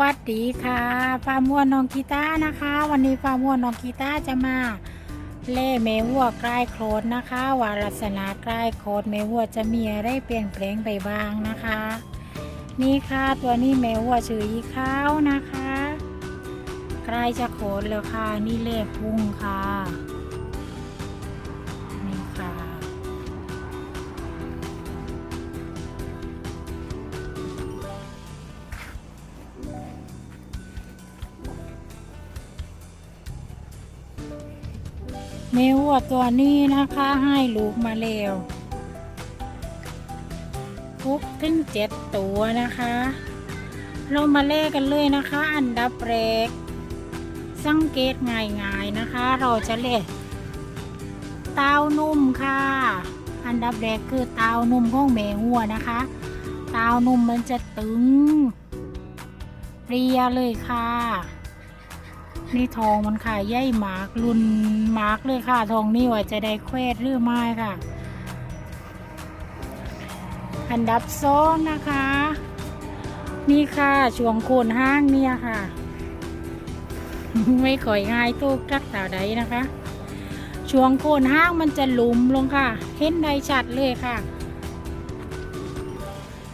วัสดีค่ะฟาร์มวัวน้องกีตาร์นะคะ วันนี้ฟาร์มวัวน้องกีตาร์จะมาเล่เมวัวใกล้โคลนนะคะว่าลักษณะใกล้โคลนเมวัวจะมีอะไรเปลี่ยนแปลงไปบ้างนะคะ นี่ค่ะตัวนี้เมวัวชื่อยีข้าวนะคะ ใกล้จะโคลนแล้วค่ะนี่เล่พุ่งค่ะ เมวัวตัวนี้นะคะให้ลูกมาแล้วหกถึงเจ็ดตัวนะคะ เรามาเล่กันเลยนะคะ อันดับแรกสังเกตง่ายๆนะคะ เราจะเล่เต้านุ่มค่ะ อันดับแรกคือเต้านุ่มของเมวัวนะคะ เต้านุ่มมันจะตึงเรียเลยค่ะ นี่ทองมันค่ะใหญ่มากรุนมากเลยค่ะ ทองนี่ว่าจะได้เควดหรือไม่ค่ะ อันดับสองนะคะ นี่ค่ะช่วงโคนห้างเนี่ยค่ะ ไม่ค่อยง่ายตู้กักต่าวใดนะคะ ช่วงโคนห้างมันจะหลุมลงค่ะ เห็นได้ชัดเลยค่ะ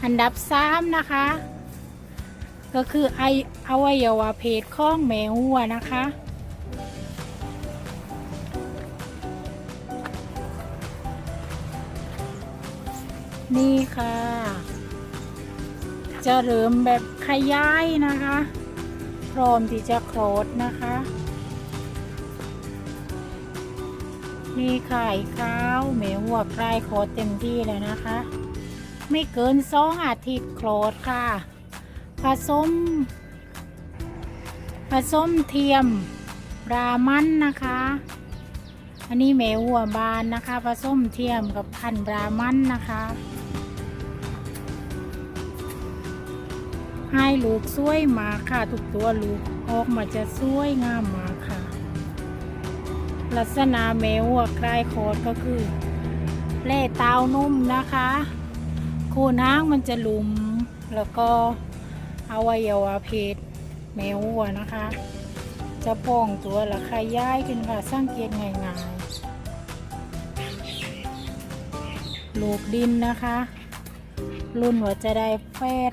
อันดับสามนะคะ ก็คือไออวัยวะเพศของแมววัวนะคะ นี่ค่ะ จะเริ่มแบบขยายนะคะ พร้อมที่จะโคลดนะคะ นี่ค่ะไข้าวแมววัวใกล้โคลดเต็มที่แล้วนะคะ ไม่เกินสองอาทิตย์โคลดค่ะ ผสม ผสมเทียมรามันนะคะ อันนี้แมวหัวบานนะคะผสมเทียมกับพันรามันนะคะให้ลูกสวยมาค่ะทุกตัวลูกออกมาจะสวยงามมาค่ะ ลักษณะแมวหัวกล้โคดก็คือเล่เตานุ่มนะคะโคนหางมันจะลุมแล้วก็ อวัยวะเพศแมววัวนะคะ จะป่องตัวละขยายขึ้นค่ะสังเกตง่ายๆลูกดินนะคะรุ่นว่าจะได้แฟด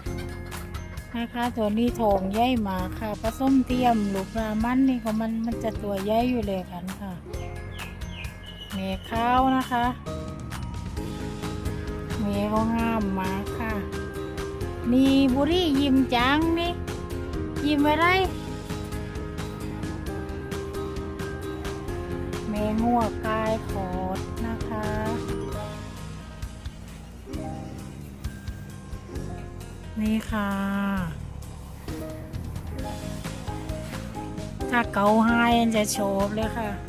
นะคะตัวนี้ทองใหญ่หมาค่ะผสมเทียมลูกรามันนี่ของมันมันจะตัวใหญ่อยู่เลยกันค่ะเมข้าวนะคะ เมก็งามหมาค่ะ นี่บุรียิ้มจังนี่ ยิ้มอะไร แมงัวกายขอดนะคะนี่ค่ะ ถ้าเกาไฮจะโฉบเลยค่ะ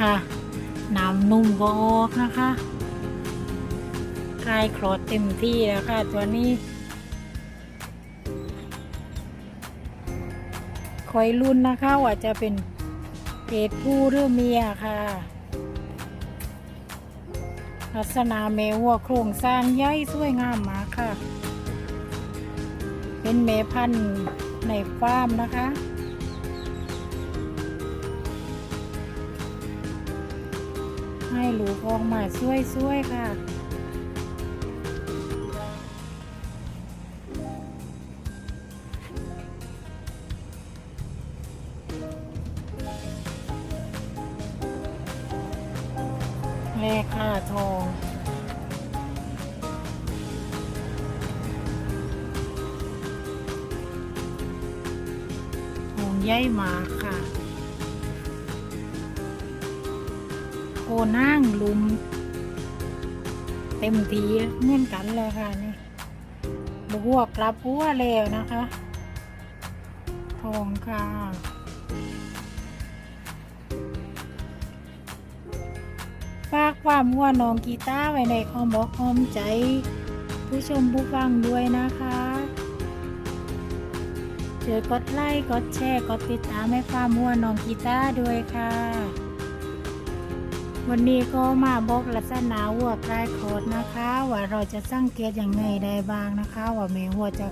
ค่ะน้ำนุ่มก็ออกนะคะคลายคลดเต็มที่แล้วค่ะ ตัวนี้คอยรุ่นนะคะว่าจะเป็นเพศผู้หรือเมียค่ะ ลักษณะแมววัวโครงสร้างใหญ่สวยงามมากค่ะ เป็นเมพันธุ์ในฟาร์มนะคะ ให้ลูกออกมาช่วยๆค่ะ แม่ค่าทองทองใหญ่มากค่ะ นห้างลุม เต็มทีเหมือนกันเลยค่ะนี่บวกกลับหัวแล้วนะคะทองค่ะฝากความว่าน้องกีตาร์ไว้ในอ้อมบอกอ้อมใจ ผู้ชมผู้ฟังด้วยนะคะช่วยกดไลค์กดแชร์กดติดตามให้ฟ้ามัวน้องกีตาร์ด้วยค่ะ วันนี้ก็มาบอกลักษณะวัวคลายโคดนะคะ ว่าเราจะสังเกตยังไงได้บ้างนะคะ ว่าแม่วัวจะ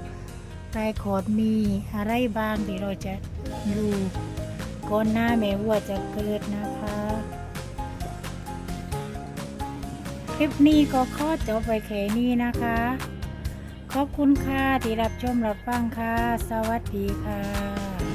คลายโคดมีอะไรบ้างที่เราจะดูก่อนหน้าแม่วัวจะเกิดนะคะ คลิปนี้ก็ข้อจบไปแค่นี้นะคะ ขอบคุณค่ะที่รับชมรับฟังค่ะ สวัสดีค่ะ